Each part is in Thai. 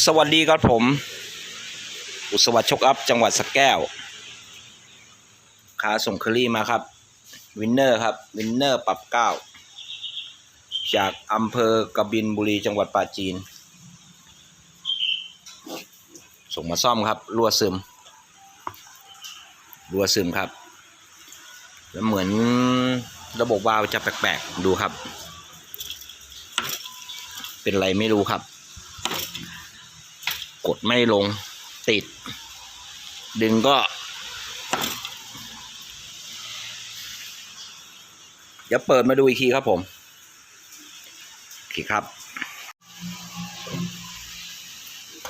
สวัสดีครับผม อุสวัสดิ์ชกอัพจังหวัดสระแก้วขาส่งเคอรี่มาครับ วินเนอร์ครับ วินเนอร์ปรับเก้า จากอำเภอกบินบุรีจังหวัดปราจีน ส่งมาซ่อมครับ รั่วซึม รั่วซึมครับ แล้วเหมือนระบบวาล์วจะแปลกๆ ดูครับ เป็นไรไม่รู้ครับ กดไม่ลงติด ดึงก็ เดี๋ยวเปิดมาดูอีกทีครับผมโอเคครับ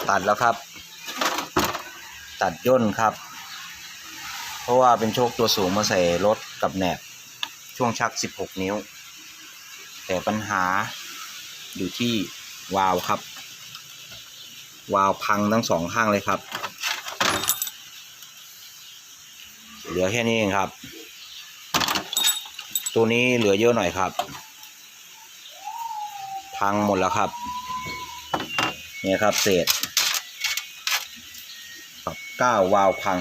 ตัดแล้วครับ ตัดย่นครับ เพราะว่าเป็นโชคตัวสูงมาใส่รถกับแหนบ ช่วงชัก 16 นิ้ว แต่ปัญหาอยู่ที่วาล์วครับ วาล์วพังทั้งสองข้างเลยครับ เหลือแค่นี้เองครับ ตัวนี้เหลือเยอะหน่อยครับ พังหมดแล้วครับ เนี่ยครับเศษครับก้าววาล์วพัง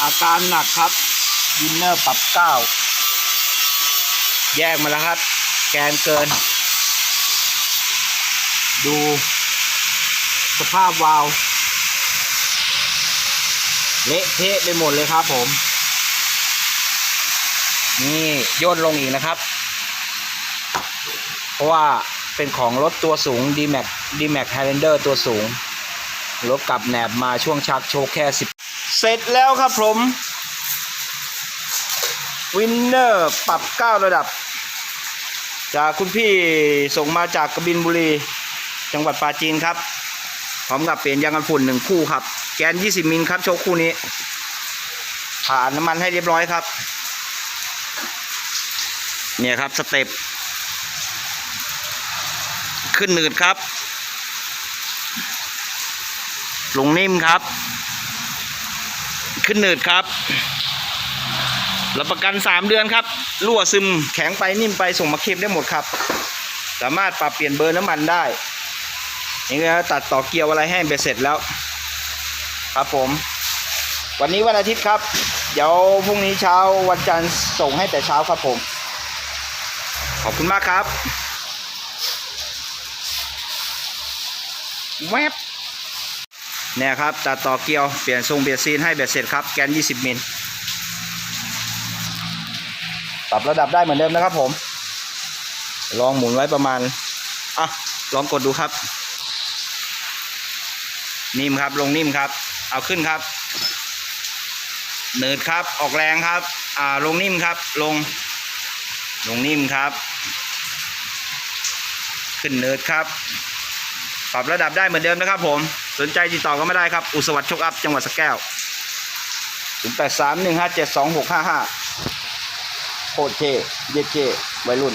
อาการหนักครับวินเนอร์ปรับเก้า แยกมาแล้วครับ แกนเกิน ดู สภาพวาล์วเละเทะไปหมดเลยครับผม นี่ย่นลงอีกนะครับ เพราะว่าเป็นของรถตัวสูง D-Max D-Max Highlander ตัวสูง รถกลับแหนบมาช่วงชักโชว์แค่สิบเสร็จแล้วครับผม วินเนอร์ปรับ 9 ระดับ จากคุณพี่ส่งมาจากกบินบุรี จังหวัดปราจีนครับ พร้อมกับเปลี่ยนยางกันฝุ่นหนึ่งคู่ครับ แกน 20 มิลครับโชคคู่นี้ผ่านน้ำมันให้เรียบร้อยครับ เนี่ยครับสเต็ปขึ้นหนืดครับ ลงนิ่มครับ ขึ้นหนืดครับ รับประกัน 3 เดือนครับรั่วซึมแข็งไปนิ่มไปส่งมาเค็มได้หมดครับ สามารถปรับเปลี่ยนเบอร์น้ำมันได้นี่ก็ตัดต่อเกียร์อะไรให้เบ็ดเสร็จแล้ว ครับผม วันนี้วันอาทิตย์ครับ เดี๋ยวพรุ่งนี้เช้าวันจันทร์ส่งให้แต่เช้าครับผม ขอบคุณมากครับแวบเนี่ยครับ ตัดต่อเกียว เปลี่ยนทรงเบียดซีนให้เบ็ดเสร็จครับ แกน 20 มิล ปรับระดับได้เหมือนเดิมนะครับผม ลองหมุนไว้ประมาณ อะ ลองกดดูครับ นิ่มครับ ลงนิ่มครับ เอาขึ้นครับ เนิดครับ ออกแรงครับ อ่า ลงนิ่มครับ ลง ลงนิ่มครับ ขึ้นเนิดครับ ปรับระดับได้เหมือนเดิมนะครับผม สนใจติดต่อก็ไม่ได้ครับ อุสวัสดิ์ชกอัพ จังหวัดสระแก้ว 0 โคตรเท่เย็ดเท่วัยรุ่น